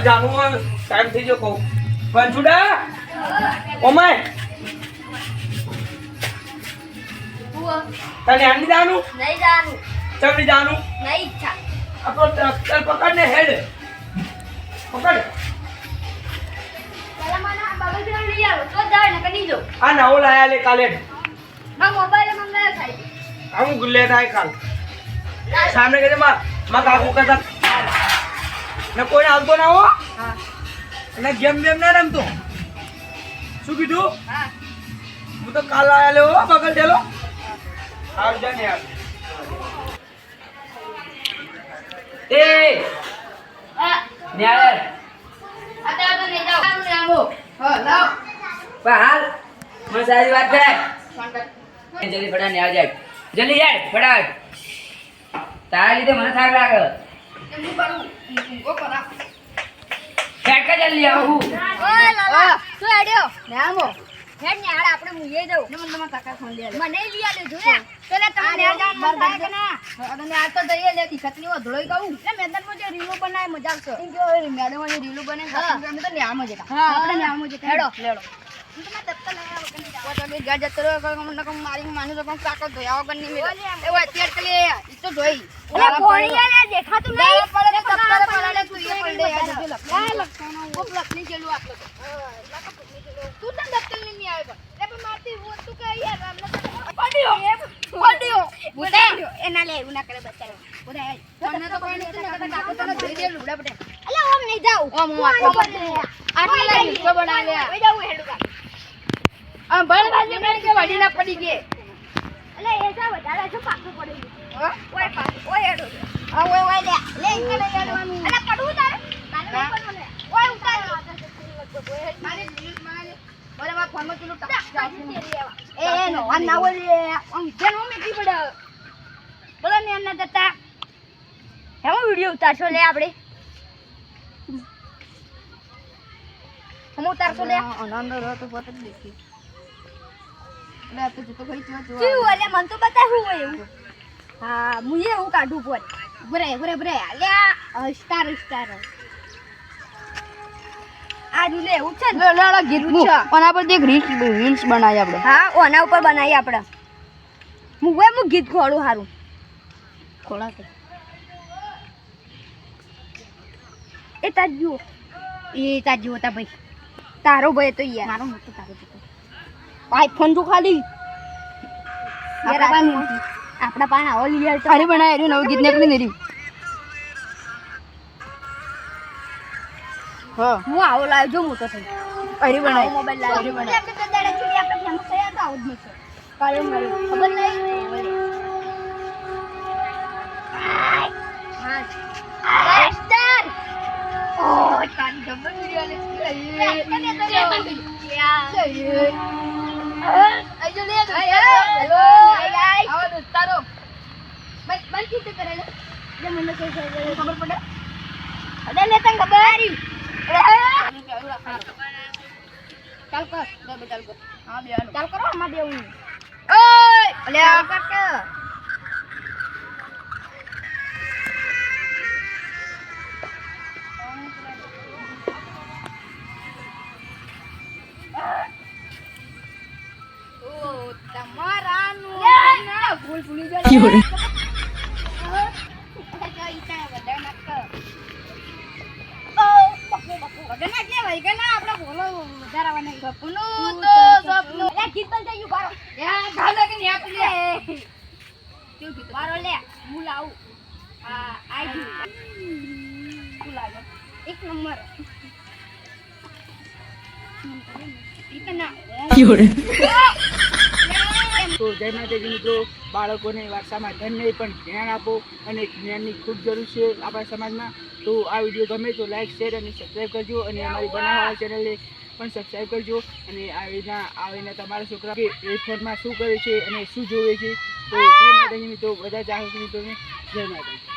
હવે જાણવું હોય ટાઈમ થઈ ગયો કહું. પંચુડા ઓમાય. તને આની જાનું નહીં જાનું ચમડી જાનું નહીં ઈચ્છા. આપણો ટ્રક્ટર પકડ ને હેડ. પકડ. આ નવો લાયા લે કાલે. મોબાઈલ મંગાવ્યો આવું ગુલ્લે થાય કાલ. સામે કહેજે માં માં કાકુ કહેતા ને કોઈ આવતો ના હો. એટલે ગેમ ગેમ ના રમતો. શું કીધું? હું. તો કાલ આયા લેવો બગલ દેલો આવજો ને યાર. એ. ન્યાર અત્યારે તો નહીં જાઓ. આનું ને આવો. હા લાવ. પણ હાલ. મને સારી વાત થાય ફોન જલ્દી ફટાફટ ને જાય. જલ્દી જાય ફટાફટ. તારા લીધે મને થાક લાગે. એમ હું ઊંઘો કરા ફેટ જલ્દી આવું. ઓય લાલા તું આડ્યો? ને હેડ ને આડ આપણે મુઈએ જાવ ને મને તમારા કાકા ફોન લે મને લઈ આલે જો પેલા તમે ને જાવ મન કે ના? અને આ તો દઈએ લે દીખતની વધળોઈ કહું. એટલે મેદાનમાં જે રીલો બનાય મજા આવશે. એમ કે મેદાનમાં જે રીલો બને અમે તો ન્યામો જતા હા આપણે ન્યામો જતા હેડો લેડો એના લે એવું ના કરે બચારો તમને તો કોઈ નથી ને કાકો ધોયા વગર નહીં આટલો લાગી તો ઓય જાવ હેડું કા આ બળ બાજુ મેં કે વડી ના પડી ગઈ એટલે એ વધારે પાછું પડી ગયું. ઓય પાછું ઓય હેડો આ ઓય ઓય લે લે ઇકે લે હેડવાનું અલે પડવું તારે તારે નહીં પડવું ઓય ઉતાર મારે રીલ્સ બનાવી બોલે માં ફોનમાં પેલું એ એ નો આ ના ઓય આમ જેન હું મેકી પડે બોલો ને એના જતા હેમાં વિડિયો ઉતારશો લે આપણે હમ ઉતારશો લે આનંદ રહો તો પોતે જ દેખી આ તો ભાઈ અલે મન તો બતા હોય એવું. હા હું એવું કાઢું પર ભરે બરે ભરાય અલ્યા સ્ટાર સ્ટાર. આજુ એવું છે લે લે ગીત છે. આના પર દેખ રીલ્સ રીલ્સ બનાવી આપણે. હા ઓના ઉપર બનાવી આપણે. હું ગીત ખોળું હારું. ખોળા કે એ તાજ્યો એ તાજ્યો હતા ભાઈ. તારો ભાઈ તો યાર. મારો તારો આઈફોન જો ખાલી. યાર આપણા પાસે આવો લઈ આવતો તારી બનાવી રહ્યું નવું ગીત નીકળી નહીં હા. હું આવો લાવ્યો જો મોટો થઈ અરે પણ મોબાઈલ લાવ્યો આપણે તો દાડા સુધી આપણે ફેમસ થયા તો આવું જ નહીં? કાલે મારે ખબર નહીં હા ઓ તારી જબર વિડિયો લે આજો લે હેલો આવો દોસ્તારો બસ બસ કીધું કરે લે જે મને કોઈ ખબર પડે અરે લે તને ખબર ચાલ કર ચાલ ચાલ કર હા બેવાનું ચાલ કરો આમાં દેવું ઓય અલ્યા કર કે ઓ તમારાનું ના ભૂલ ભૂલી જાય સપનું તો સપનું. લે ગીત બંધ થઈ ગયું બારો યા ગાના કે ન્યા લે? કેવું ગીત? બારો લે. હું લાવું. આ આઈ ગયું. લાગે? એક નંબર. એક ના તો જય માતાજી મિત્રો, બાળકોને વારસામાં ધનને પણ જ્ઞાન આપો અને જ્ઞાનની ખૂબ જરૂર છે આપણા સમાજમાં. તો આ વીડિયો ગમે તો લાઈક, શેર અને સબસ્ક્રાઈબ કરજો અને અમારી બનાવવાળા ચેનલને પણ સબસ્ક્રાઈબ કરજો. અને આવીના, આવીને તમારા છોકરા કે પ્લેટફોર્મમાં શું કરે છે અને શું જોવે છે. તો જય માતાજી મિત્રો, બધા ચાહક મિત્રોને જય માતાજી.